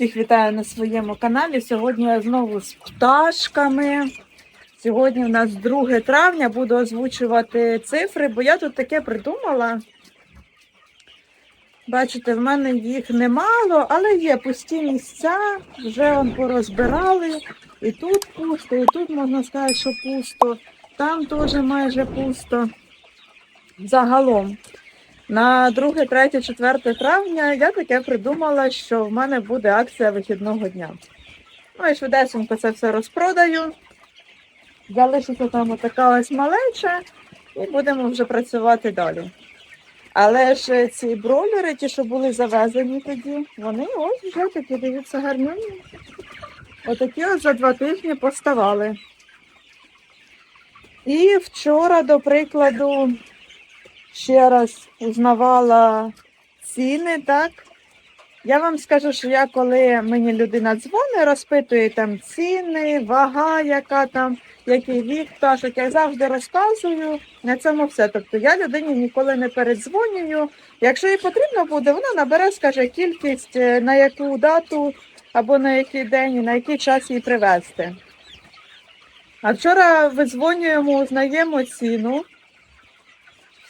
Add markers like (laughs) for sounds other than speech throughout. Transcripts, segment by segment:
Всіх вітаю на своєму каналі. Сьогодні я знову з пташками. Сьогодні у нас 2 травня, буду озвучувати цифри, бо я тут таке придумала. Бачите, в мене їх немало, але є пусті місця, вже он порозбирали. І тут пусто, і тут можна сказати, що пусто, там теж майже пусто. Загалом. На 2, 3, 4 травня я таке придумала, що в мене буде акція вихідного дня. Ну і швидесенько це все розпродаю. Залишиться там така ось малеча, і будемо вже працювати далі. Але ж ці бройлери, ті, що були завезені тоді, вони ось вже такі, дивіться, гарнюні. Отакі ось за два тижні поставали. І вчора, до прикладу, ще раз узнавала ціни, так? Я вам скажу, що я коли мені людина дзвонить, розпитує там ціни, вага, яка там, який вік пташок, я завжди розказую на цьому все. Тобто я людині ніколи не передзвонюю. Якщо їй потрібно буде, вона набере, скаже кількість, е, на яку дату або на який день, і на який час її привезти. А вчора визвонюємо, узнаємо ціну.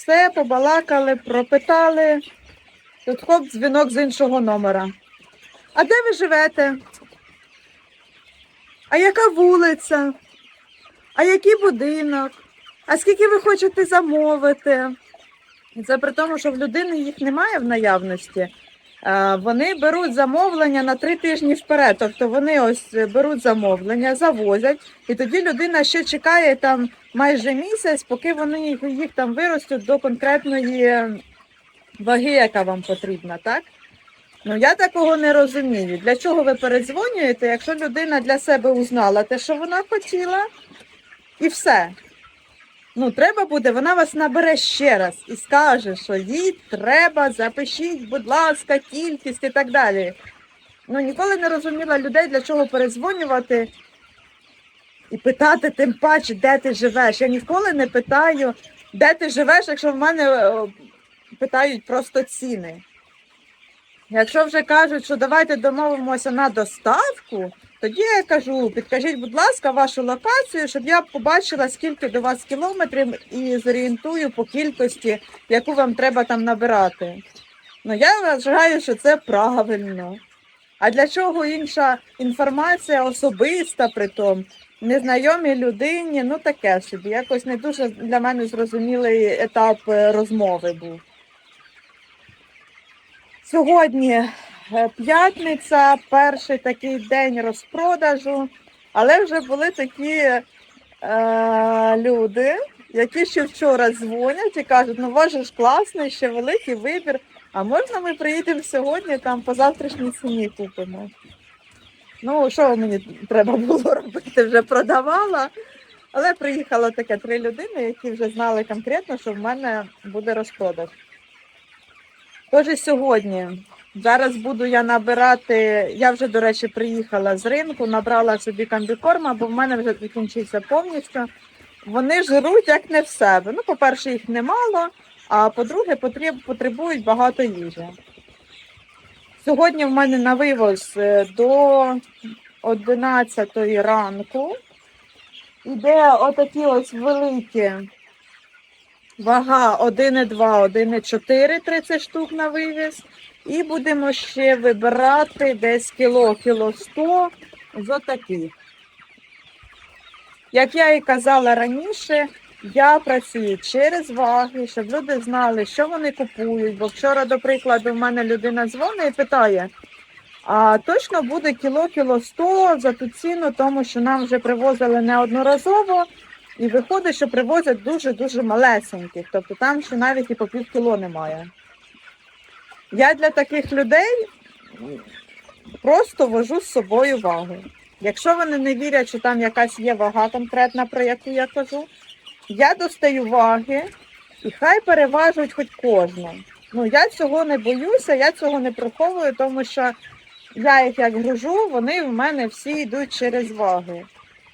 Все, побалакали, пропитали. Тут хоп, дзвінок з іншого номера. А де ви живете? А яка вулиця? А який будинок? А скільки ви хочете замовити? Це при тому, що в людини їх немає в наявності. Е, Вони беруть замовлення на три тижні вперед. Тобто вони ось беруть замовлення, завозять, і тоді людина ще чекає там майже місяць, поки вони їх, їх там виростуть до конкретної ваги, яка вам потрібна, так? Ну я такого не розумію. Для чого ви передзвонюєте, якщо людина для себе узнала те, що вона хотіла, і все. Ну, треба буде, вона вас набере ще раз і скаже, що їй треба, запишіть, будь ласка, кількість і так далі. Ну, ніколи не розуміла людей, для чого перезвонювати і питати тим паче, де ти живеш. Я ніколи не питаю, де ти живеш, якщо в мене питають просто ціни. Якщо вже кажуть, що давайте домовимося на доставку, тоді я кажу, підкажіть, будь ласка, вашу локацію, щоб я побачила, скільки до вас кілометрів і зорієнтую по кількості, яку вам треба там набирати. Ну, я вважаю, що це правильно. А для чого інша інформація особиста при тому, незнайомій людині, ну таке собі. Якось не дуже для мене зрозумілий етап е, розмови був. Сьогодні е, п'ятниця, перший такий день розпродажу, але вже були такі е, люди, які ще вчора дзвонять і кажуть, ну ваш ж класний, ще великий вибір. А можна ми приїдемо сьогодні там по завтрашній ціні купимо? Ну, що мені треба було (laughs) робити? Вже продавала. Але приїхало таке три людини, які вже знали конкретно, що в мене буде розпродаж. Тож сьогодні. Зараз буду я набирати. Я вже, до речі, приїхала з ринку, набрала собі комбікорма, бо в мене вже закінчився повністю. Вони жируть як не в себе. Ну, по-перше, їх немало, а по-друге, потреб- потребують багато їжі. Сьогодні в мене на вивоз е, до 11 ранку. Іде отакі ось великі вага 1,2, 1,4, 30 штук на вивіз. І будемо ще вибирати десь кіло, кіло 100 з отаких. Як я і казала раніше, я працюю через ваги, щоб люди знали, що вони купують. Бо вчора, до прикладу, в мене людина дзвонить і питає, а точно буде кіло, кіло 100 за ту ціну, тому що нам вже привозили неодноразово, і виходить, що привозять дуже-дуже малесеньких, тобто там ще навіть і по пів кіло немає. Я для таких людей просто вожу з собою вагу. Якщо вони не вірять, що там якась є вага конкретна, про яку я кажу, я достаю ваги і хай переважують хоч кожну. Ну, я цього не боюся, я цього не приховую, тому що я їх як гружу, вони в мене всі йдуть через ваги.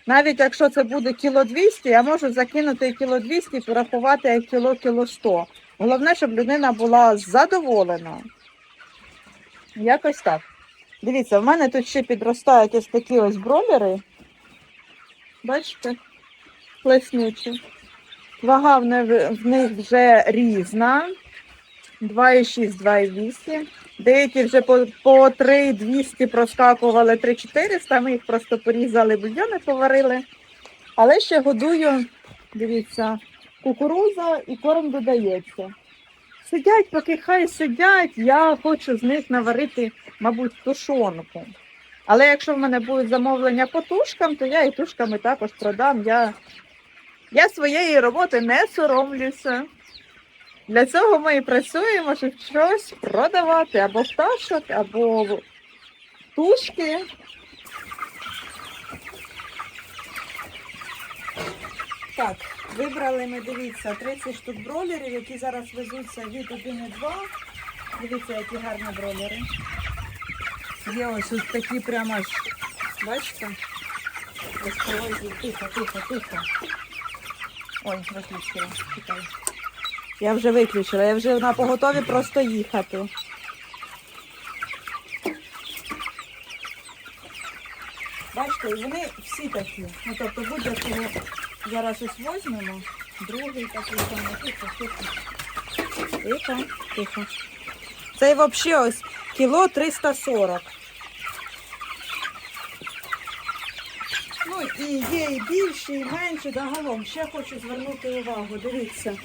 Навіть якщо це буде кіло 200, я можу закинути кіло 200 і порахувати як кіло кіло 100. Головне, щоб людина була задоволена. Якось так. Дивіться, в мене тут ще підростають ось такі ось бролери. Бачите? Плеснючі. Вага в них вже різна. 2,6, 2,8. Деякі вже по, по 3,200 проскакували 3,400. Ми їх просто порізали, бульйони поварили. Але ще годую, дивіться, кукуруза і корм додається. Сидять, поки хай сидять, я хочу з них наварити, мабуть, тушонку. Але якщо в мене будуть замовлення по тушкам, то я і тушками також продам. Я, я своєї роботи не соромлюся. Для цього ми і працюємо, щоб щось продавати або пташок, або тушки. Так, вибрали ми, дивіться, 30 штук бролерів, які зараз везуться від 1,2. Дивіться, які гарні бролери. Є ось ось такі прямо аж, бачите? Ось тихо, тихо, тихо. Ой, виключила, чекай. Я вже виключила, я вже на поготові просто їхати. Бачите, вони всі такі. Ну, тобто будь-якого зараз ось возьмемо, другий такий самий. Тихо, тихо. Цей взагалі ось кіло 340. Ну і є і більше, і менше, загалом. Ще хочу звернути увагу, дивіться.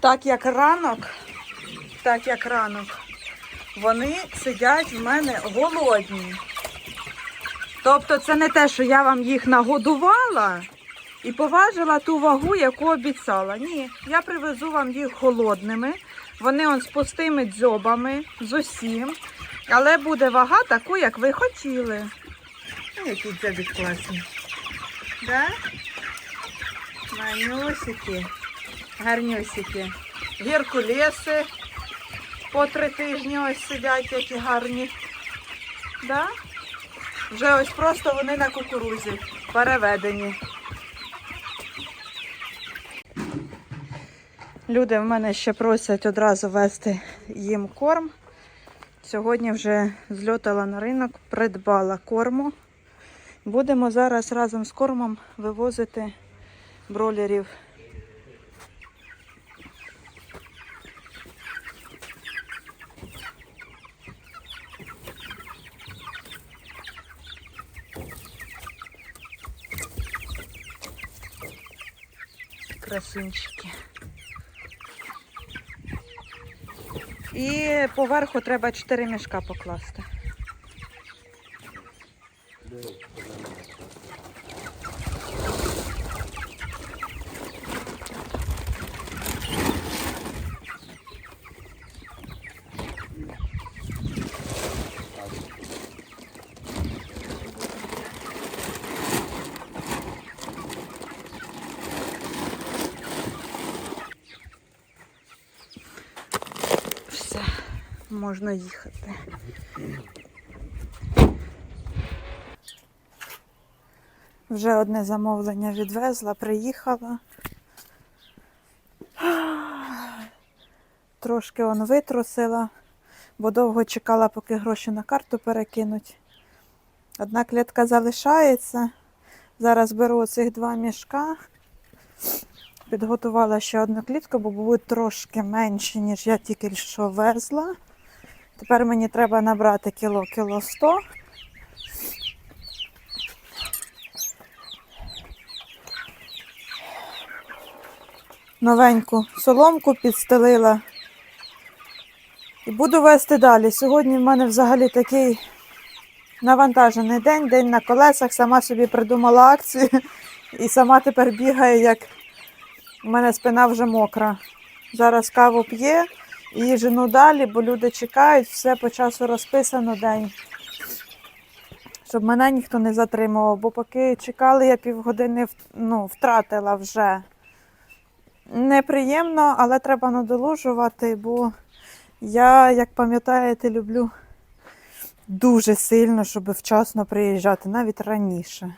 Так як ранок, так як ранок, вони сидять в мене голодні. Тобто це не те, що я вам їх нагодувала і поважила ту вагу, яку обіцяла. Ні, я привезу вам їх холодними. Вони он з пустими дзьобами, з усім. Але буде вага таку, як ви хотіли. Ну, які дзьобі класні. Да? Манюсики, гарнюсики. Геркулеси по три тижні ось сидять, які гарні. Да? Вже ось просто вони на кукурузі переведені. Люди в мене ще просять одразу вести їм корм. Сьогодні вже зльотала на ринок, придбала корму. Будемо зараз разом з кормом вивозити бролерів. Красунчики. І поверху треба 4 мішка покласти. Все, можна їхати. Вже одне замовлення відвезла, приїхала. Трошки он витрусила, бо довго чекала, поки гроші на карту перекинуть. Одна клітка залишається. Зараз беру цих два мішка. Підготувала ще одну клітку, бо будуть трошки менші, ніж я тільки що везла. Тепер мені треба набрати кіло, кіло 100. Новеньку соломку підстелила. І буду вести далі. Сьогодні в мене взагалі такий навантажений день, день на колесах. Сама собі придумала акцію і сама тепер бігає, як у мене спина вже мокра. Зараз каву п'є і жену далі, бо люди чекають, все по часу розписано день. Щоб мене ніхто не затримував, бо поки чекали, я півгодини ну, втратила вже. Неприємно, але треба надолужувати, бо я, як пам'ятаєте, люблю дуже сильно, щоб вчасно приїжджати, навіть раніше.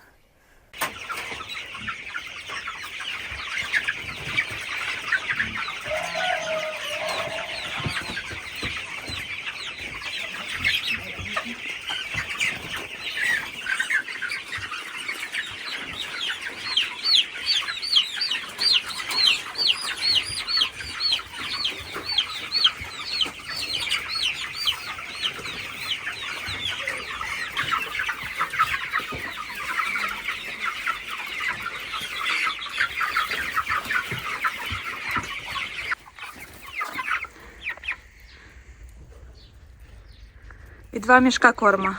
Два мішка корма.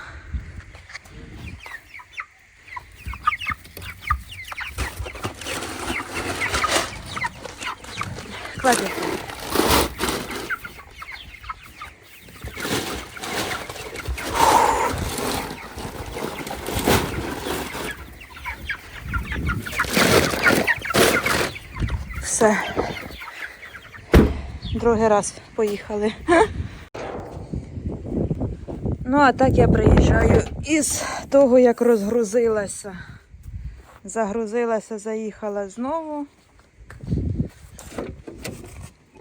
Клади. Все. Другий раз поїхали. Ну, а так я приїжджаю із того, як розгрузилася. Загрузилася, заїхала знову.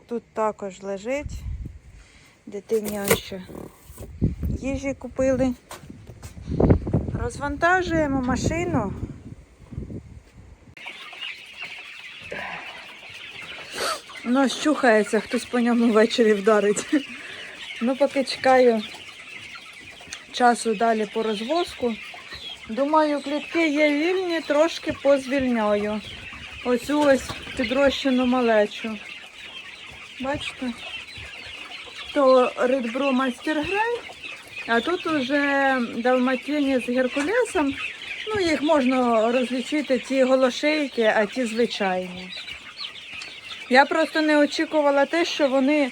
Тут також лежить. Дитині ще їжі купили. Розвантажуємо машину. Ну, щухається, хтось по ньому ввечері вдарить. Ну, поки чекаю часу далі по розвозку. Думаю, клітки є вільні, трошки позвільняю. Оцю ось підрощену малечу. Бачите? То Редбро Мастергрей, а тут уже далматині з геркулесом. Ну, їх можна розлічити ті голошейки, а ті звичайні. Я просто не очікувала те, що вони,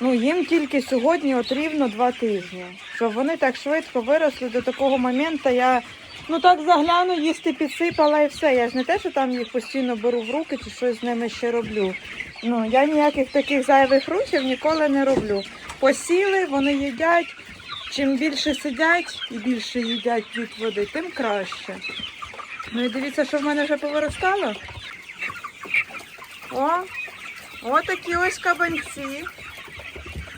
ну їм тільки сьогодні от рівно два тижні. Щоб вони так швидко виросли до такого моменту. Я ну так загляну, їсти підсипала і все. Я ж не те, що там їх постійно беру в руки чи щось з ними ще роблю. Ну, я ніяких таких зайвих рухів ніколи не роблю. Посіли, вони їдять. Чим більше сидять і більше їдять від води, тим краще. Ну і дивіться, що в мене вже повиростало. О, отакі ось кабанці.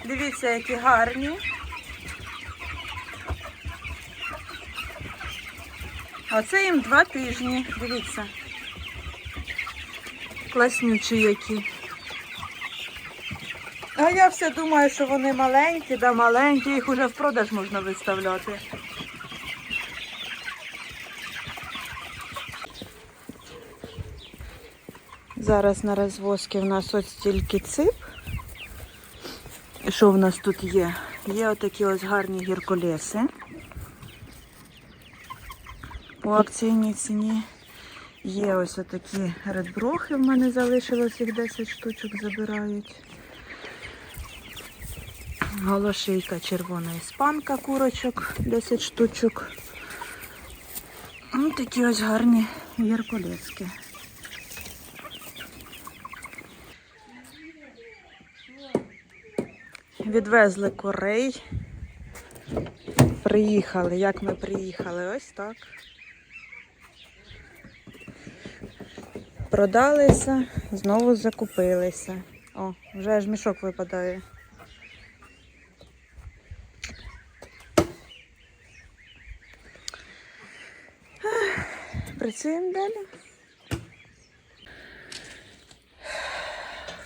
Дивіться, які гарні. Оце їм два тижні. Дивіться. Класнючі які. А я все думаю, що вони маленькі, да маленькі, їх уже в продаж можна виставляти. Зараз на розвозці в нас ось тільки цип. Що в нас тут є? Є отакі ось гарні гіркулеси. По акційній ціні. Є ось отакі редброхи, в мене залишилось їх 10 штучок забирають. Голошийка червона іспанка курочок 10 штучок. Ось такі ось гарні гіркулески. Відвезли корей. Приїхали. Як ми приїхали? Ось так. Продалися, знову закупилися. О, вже аж мішок випадає. Працюємо далі.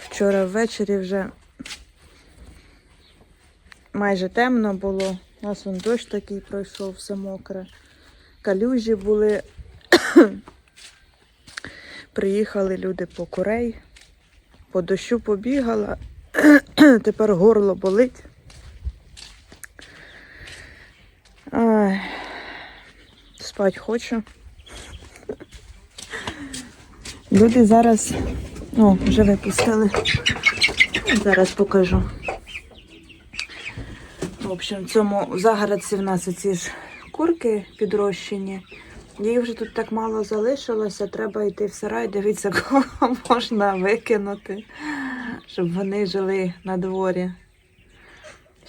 Вчора ввечері вже майже темно було. У нас вон дощ такий пройшов, все мокре. Калюжі були. Приїхали люди по курей. По дощу побігала. (clears throat) Тепер горло болить. Ай, спать хочу. Люди зараз. О, вже випустили. Зараз покажу. В общем, в цьому загородці в нас оці ж курки підрощені. Їх вже тут так мало залишилося, треба йти в сарай, дивитися, (laughs) кого можна викинути, щоб вони жили на дворі.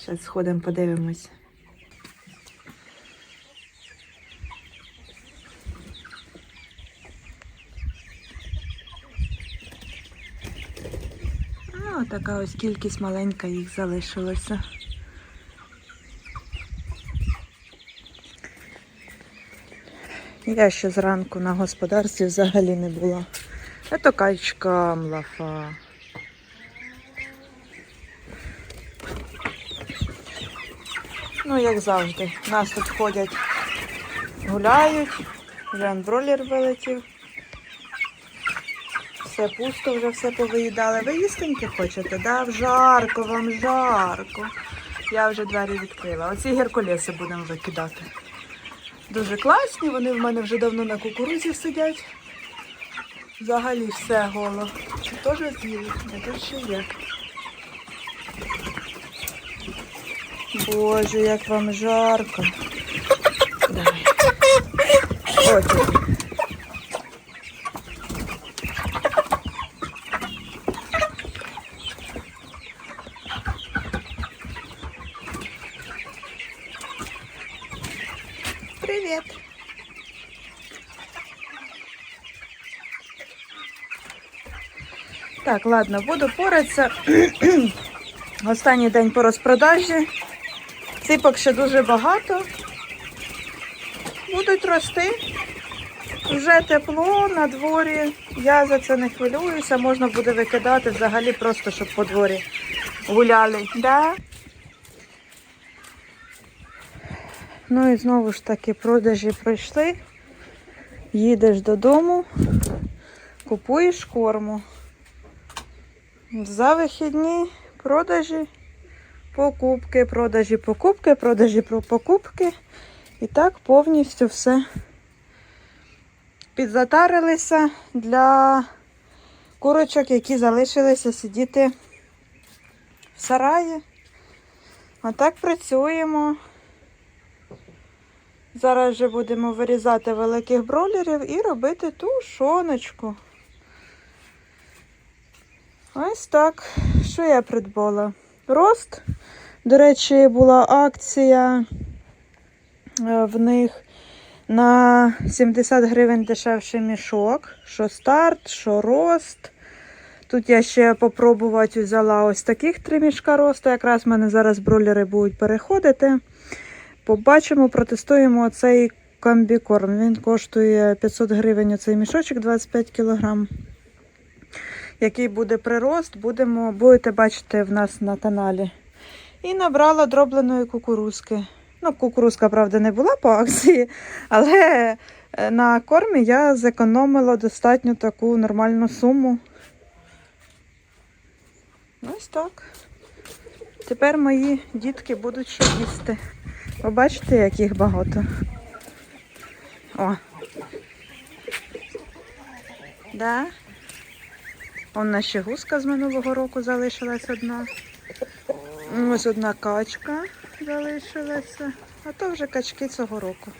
Зараз сходимо, подивимось. Ну, така ось кількість маленька їх залишилося. Я ще зранку на господарстві взагалі не була. Це качка млафа. Ну, як завжди. Нас тут ходять, гуляють. Вже анбролер вилетів. Все пусто, вже все повиїдали. Ви їстеньки хочете, да? Жарко, вам жарко. Я вже двері відкрила. Оці геркулеси будемо викидати. Дуже класні, вони в мене вже давно на кукурузі сидять. Взагалі все голо. Теж з'їли, не тут ще є. Боже, як вам жарко. Давай. Ось. Так, ладно, буду поратися. (clears throat) Останній день по розпродажі. Ципок ще дуже багато. Будуть рости. Вже тепло на дворі. Я за це не хвилююся. Можна буде викидати взагалі просто, щоб по дворі гуляли. Да? Ну і знову ж таки продажі пройшли. Їдеш додому, купуєш корму. За вихідні продажі, покупки, продажі, покупки, продажі про покупки. І так повністю все підзатарилися для курочок, які залишилися сидіти в сараї. А так працюємо. Зараз вже будемо вирізати великих бролерів і робити тушоночку. Ось так. Що я придбала? Рост. До речі, була акція е, в них на 70 гривень дешевший мішок. Що старт, що рост. Тут я ще попробувати взяла ось таких три мішка росту. Якраз в мене зараз бролери будуть переходити. Побачимо, протестуємо цей комбікорм. Він коштує 500 гривень оцей мішочок 25 кг. Який буде прирост, будемо, будете бачити в нас на каналі. І набрала дробленої кукурузки. Ну, кукурузка, правда, не була по акції, (laughs) але е, на кормі я зекономила достатньо таку нормальну суму. Ось так. Тепер мої дітки будуть що їсти. Ви бачите, як їх багато. О. Да? Он нас ще гуска з минулого року залишилась одна. Ось одна качка залишилася. А то вже качки цього року.